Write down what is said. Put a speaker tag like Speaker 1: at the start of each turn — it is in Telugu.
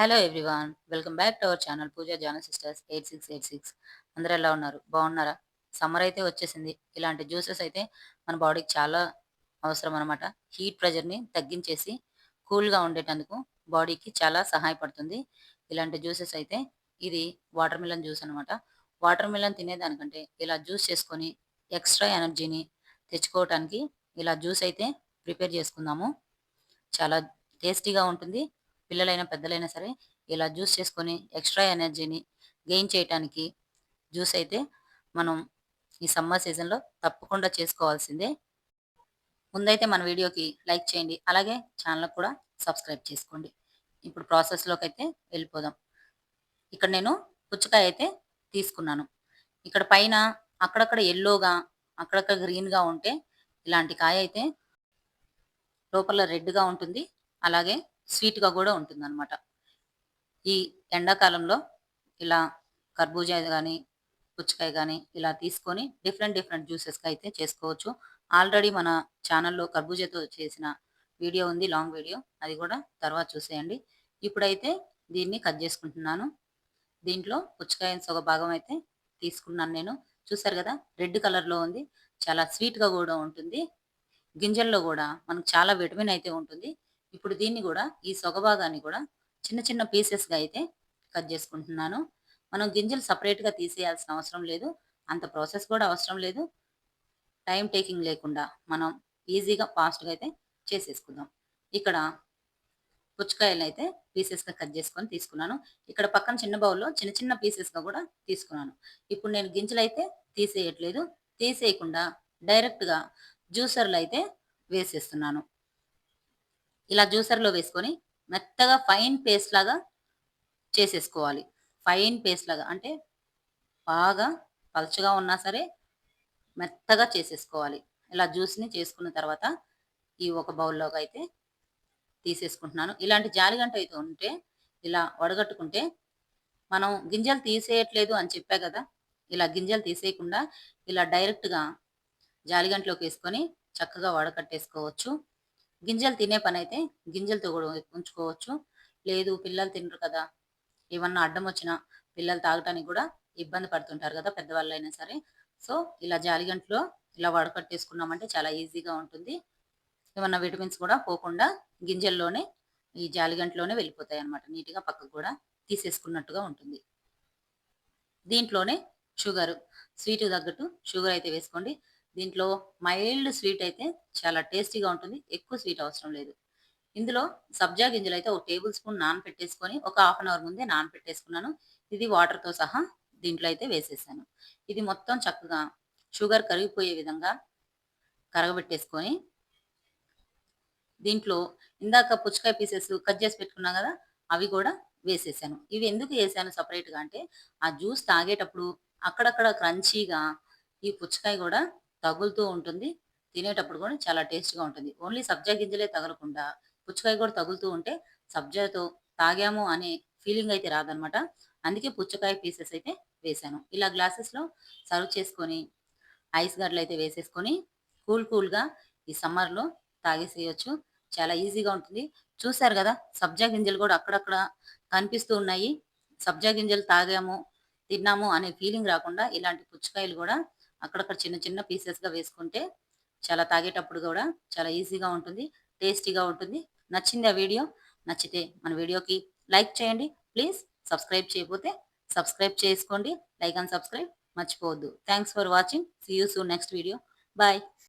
Speaker 1: Hello everyone welcome back to our channel Pooja జానల్ sisters eight six eight six అందరూ ఎలా ఉన్నారు? బాగున్నారా? సమ్మర్ అయితే వచ్చేసింది. ఇలాంటి జ్యూసెస్ అయితే మన బాడీకి చాలా అవసరం అనమాట హీట్ ప్రెజర్ని తగ్గించేసి కూల్గా ఉండేటందుకు బాడీకి చాలా సహాయపడుతుంది. ఇలాంటి జ్యూసెస్ అయితే ఇది వాటర్ మిలన్ జ్యూస్ అనమాట వాటర్ మిలన్ తినేదానికంటే ఇలా జ్యూస్ చేసుకొని ఎక్స్ట్రా ఎనర్జీని తెచ్చుకోవటానికి ఇలా జ్యూస్ అయితే ప్రిపేర్ చేసుకుందాము. చాలా టేస్టీగా ఉంటుంది. పిల్లలైనా పెద్దలైనా సరే ఇలా జ్యూస్ చేసుకొని ఎక్స్ట్రా ఎనర్జీని గెయిన్ చేయటానికి జ్యూస్ అయితే మనం ఈ సమ్మర్ సీజన్లో తప్పకుండా చేసుకోవాల్సిందే. ముందైతే మన వీడియోకి లైక్ చేయండి. అలాగే ఛానల్ కూడా సబ్స్క్రైబ్ చేసుకోండి. ఇప్పుడు ప్రాసెస్లోకి అయితే వెళ్ళిపోదాం. ఇక్కడ నేను పుచ్చకాయ అయితే తీసుకున్నాను. ఇక్కడ పైన అక్కడక్కడ ఎల్లోగా అక్కడక్కడ గ్రీన్గా ఉంటే ఇలాంటి కాయ అయితే లోపల రెడ్గా ఉంటుంది. అలాగే స్వీట్గా కూడా ఉంటుంది అనమాట ఈ ఎండాకాలంలో ఇలా కర్బూజా కానీ పుచ్చకాయ కానీ ఇలా తీసుకొని డిఫరెంట్ డిఫరెంట్ జ్యూసెస్గా అయితే చేసుకోవచ్చు. ఆల్రెడీ మన ఛానల్లో కర్బూజాతో చేసిన వీడియో ఉంది లాంగ్ వీడియో. అది కూడా తర్వాత చూసేయండి. ఇప్పుడైతే దీన్ని కట్ చేసుకుంటున్నాను. దీంట్లో పుచ్చకాయ ఒక భాగం అయితే తీసుకున్నాను నేను. చూసారు కదా రెడ్ కలర్లో ఉంది. చాలా స్వీట్గా కూడా ఉంటుంది. గింజల్లో కూడా మనకు చాలా విటమిన్ అయితే ఉంటుంది. ఇప్పుడు దీన్ని కూడా ఈ సొగభాగాన్ని కూడా చిన్న చిన్న పీసెస్గా అయితే కట్ చేసుకుంటున్నాను. మనం గింజలు సపరేట్గా తీసేయాల్సిన అవసరం లేదు. అంత ప్రాసెస్ కూడా అవసరం లేదు. టైం టేకింగ్ లేకుండా మనం ఈజీగా ఫాస్ట్గా అయితే చేసేసుకుందాం. ఇక్కడ పుచ్చకాయలు అయితే పీసెస్గా కట్ చేసుకొని తీసుకున్నాను. ఇక్కడ పక్కన చిన్న బౌల్లో చిన్న చిన్న పీసెస్గా కూడా తీసుకున్నాను. ఇప్పుడు నేను గింజలు అయితే తీసేయట్లేదు. తీసేయకుండా డైరెక్ట్గా జ్యూసర్లు అయితే వేసేస్తున్నాను. ఇలా జ్యూసర్లో వేసుకొని మెత్తగా ఫైన్ పేస్ట్ లాగా చేసేసుకోవాలి. ఫైన్ పేస్ట్ లాగా అంటే బాగా పలుచగా ఉన్నా సరే మెత్తగా చేసేసుకోవాలి. ఇలా జ్యూస్ని చేసుకున్న తర్వాత ఈ ఒక బౌల్లోకి అయితే తీసేసుకుంటున్నాను. ఇలాంటి జాలిగంట అయితే ఉంటే ఇలా వడగట్టుకుంటే మనం గింజలు తీసేయట్లేదు అని చెప్పా కదా ఇలా గింజలు తీసేయకుండా ఇలా డైరెక్ట్గా జాలిగంటలోకి వేసుకొని చక్కగా వడకట్టేసుకోవచ్చు. గింజలు తినే పని అయితే గింజలతో కూడా ఉంచుకోవచ్చు. లేదు పిల్లలు తినరు కదా. ఏమన్నా అడ్డం వచ్చినా పిల్లలు తాగటానికి కూడా ఇబ్బంది పడుతుంటారు కదా పెద్దవాళ్ళు అయినా సరే. సో ఇలా జాలిగంటలో ఇలా వడకట్టేసుకున్నామంటే చాలా ఈజీగా ఉంటుంది. ఏమన్నా విటమిన్స్ కూడా పోకుండా గింజల్లోనే ఈ జాలిగంటలోనే వెళ్ళిపోతాయి అనమాట నీట్గా పక్కకు కూడా తీసేసుకున్నట్టుగా ఉంటుంది. దీంట్లోనే షుగర్ స్వీట్ తగ్గట్టు షుగర్ అయితే వేసుకోండి. దీంట్లో మైల్డ్ స్వీట్ అయితే చాలా టేస్టీగా ఉంటుంది ఎక్కువ స్వీట్ అవసరం లేదు. ఇందులో సబ్జా గింజలు అయితే ఒక టేబుల్ స్పూన్ నానపెట్టేసుకొని ఒక హాఫ్ అన్ అవర్ ముందే నానపెట్టేసుకున్నాను. ఇది వాటర్తో సహా దీంట్లో అయితే వేసేసాను. ఇది మొత్తం చక్కగా షుగర్ కరిగిపోయే విధంగా కరగబెట్టేసుకొని దీంట్లో ఇందాక పుచ్చకాయ పీసెస్ కట్ చేసి పెట్టుకున్నాం కదా అవి కూడా వేసేసాను. ఇవి ఎందుకు వేసాను సపరేట్గా అంటే ఆ జ్యూస్ తాగేటప్పుడు అక్కడక్కడ క్రంచీగా ఈ పుచ్చకాయ కూడా తగులుతూ ఉంటుంది. తినేటప్పుడు కూడా చాలా టేస్ట్గా ఉంటుంది. ఓన్లీ సబ్జా గింజలే తగలకుండా పుచ్చకాయ కూడా తగులుతూ ఉంటే సబ్జాతో తాగాము అనే ఫీలింగ్ అయితే రాదనమాట. అందుకే పుచ్చకాయ పీసెస్ అయితే వేసాను. ఇలా గ్లాసెస్లో సర్వ్ చేసుకొని ఐస్ గడ్డలు అయితే వేసేసుకొని కూల్ కూల్గా ఈ సమ్మర్లో తాగేసేయచ్చు. చాలా ఈజీగా ఉంటుంది. చూసారు కదా సబ్జా గింజలు కూడా అక్కడక్కడ కనిపిస్తూ ఉన్నాయి. సబ్జా గింజలు తాగాము తిన్నాము అనే ఫీలింగ్ రాకుండా ఇలాంటి పుచ్చకాయలు కూడా అక్కడక్కడ చిన్న చిన్న పీసెస్గా వేసుకుంటే చాలా తాగేటప్పుడు కూడా చాలా ఈజీగా ఉంటుంది టేస్టీగా ఉంటుంది. నచ్చింది ఆ వీడియో నచ్చితే మన వీడియోకి లైక్ చేయండి. ప్లీజ్ సబ్స్క్రైబ్ చేయకపోతే సబ్స్క్రైబ్ చేసుకోండి. లైక్ అండ్ సబ్స్క్రైబ్ మర్చిపోవద్దు. Thanks for watching. See you soon next video bye